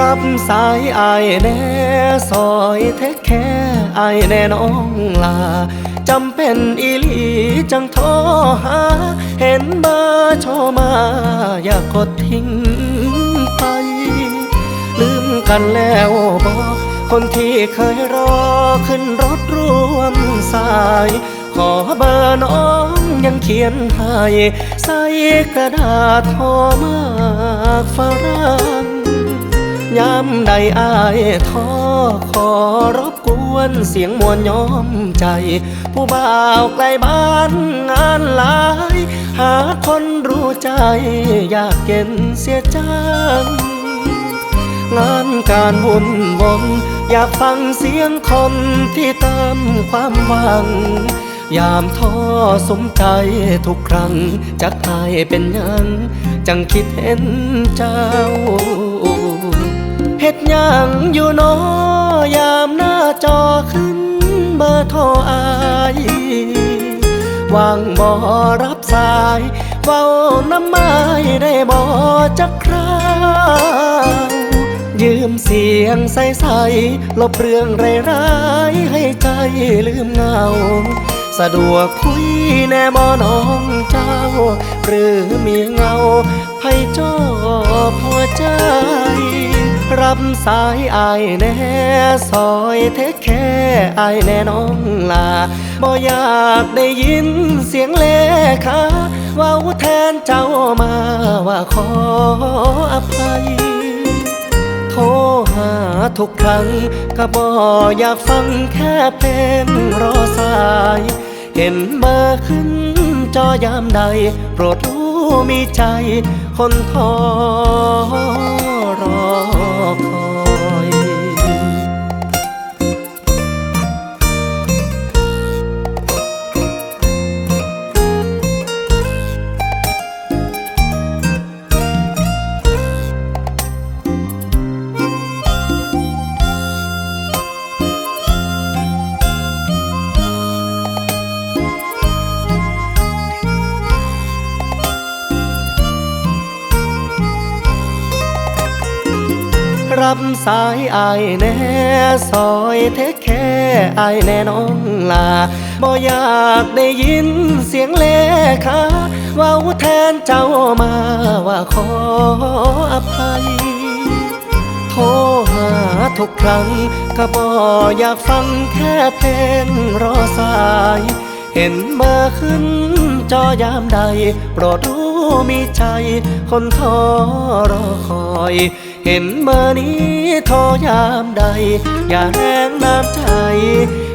รับสายอายแน่ซอยเทคแค่อายแน่น้องลาจำเป็นอีหลีจังโทรหา เห็นเบอร์โทรมา อยากกดทิ้งไป ลืมกันแล้วบอกคนที่เคยรอขึ้นรถร่วมสาย ขอเบอร์น้องยังเขียนให้ใส่กระดาษทรมากฝรั่ง ยามใดอายท้อขอรบกวนเสียงมวลย้อมใจ ผู้บ่าวไกลบ้านงานหลาย หาคนรู้ใจ อยากเก็นเสียจังงานการวุ่นวงอยากฟังเสียงคนที่ติมความหวัง ยามท้อสมใจทุกครั้งจักตายเป็นยัง จังคิดเห็นเจ้า ยังอยู่น้อยามหน้าจอขึ้นเบอร์โทรอายวางบ่รับสายเว้าน้ำไม้ได้บ่จักคราวยืมเสียงใสๆลบเรื่องร้ายๆให้ใจลืมเงา สะดวกคุยแน่บ่น้องเจ้า หรือมีเงาให้จอบหัวใจ รับสายอายแน่ซอยเทคแค่อายแน่น้องลาบ่อยากได้ยินเสียงเลขาว่าแทนเจ้ามาว่าขออภัย โทรหาทุกครั้งก็บ่อยากฟังแค่เพลงรอสาย เห็นเบอร์ขึ้นจอยามใด โปรดรู้มีใจคนทอ ค รับสายอายแน่ซอยเทคแค่อายแน่น้องลาบ่อยากได้ยินเสียงเลขาว่าแทนเจ้ามาว่าขออภัย โทรหาทุกครั้งก็บ่อยากฟังแค่เพลงรอสายเห็นเบอร์ขึ้นจอยามใด โปรดรู้มีใจ คนทอรอคอย เห็นเบอร์นี้โทรยามใด อย่าแรงน้ำใจให้อายรอ